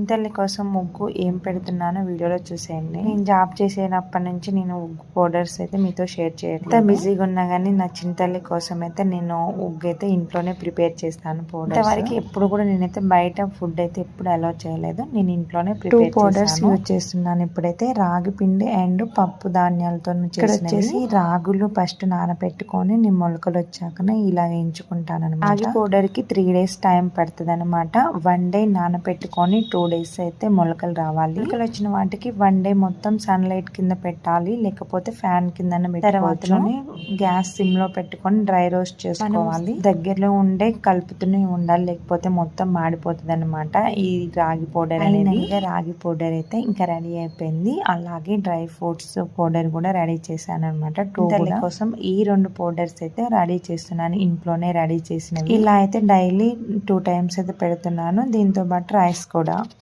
ఇంతల్లి కోసం ముగ్గు ఏం పెడుతున్నానో వీడియోలో చూసేయండి. నేను జాబ్ చేసేటప్పటి నుంచి నేను ముగ్గు పౌడర్స్ అయితే మీతో షేర్ చేయట్లేదు. బిజీగా ఉన్నా కానీ నా చింతల్లి కోసం అయితే నేను ఉగ్గు అయితే ఇంట్లోనే ప్రిపేర్ చేస్తాను పౌడర్ ఇంతవరకు ఎప్పుడు కూడా నేనైతే బయట ఫుడ్ అయితే ఎప్పుడు అలౌ చేయలేదు. నేను ఇంట్లోనే టూ పౌడర్స్ యూజ్ చేస్తున్నాను ఇప్పుడైతే. రాగి పిండి అండ్ పప్పు ధాన్యాలతో వచ్చేసి రాగులు ఫస్ట్ నానబెట్టుకొని నేను మొలకలు వచ్చాకనే ఇలా వేయించుకుంటాను అనమాట రాగి పౌడర్కి త్రీ డేస్ టైం పడుతుంది అనమాట వన్ డే నానబెట్టుకొని టూ డేస్ అయితే మొలకలు రావాలి. మొలకలు వచ్చిన వాటికి వన్ డే మొత్తం సన్ లైట్ కింద పెట్టాలి. లేకపోతే ఫ్యాన్ కింద తర్వాతలోనే గ్యాస్ సిమ్లో పెట్టుకొని డ్రై రోస్ట్ చేసుకోవాలి. దగ్గరలో ఉండే కలుపుతూనే ఉండాలి. లేకపోతే మొత్తం మాడిపోతుంది అనమాట ఈ రాగి పౌడర్ అనేది. రాగి పౌడర్ అయితే ఇంకా రెడీ అయిపోయింది. అలాగే డ్రై ఫ్రూట్స్ పౌడర్ కూడా రెడీ చేశాను అనమాట టూ కోసం ఈ రెండు పౌడర్స్ అయితే రెడీ చేస్తున్నాను. ఇంట్లోనే రెడీ చేసినవి. ఇలా అయితే డైలీ టూ టైమ్స్ అయితే పెడుతున్నాను. దీంతో పాటు రైస్ కూడా.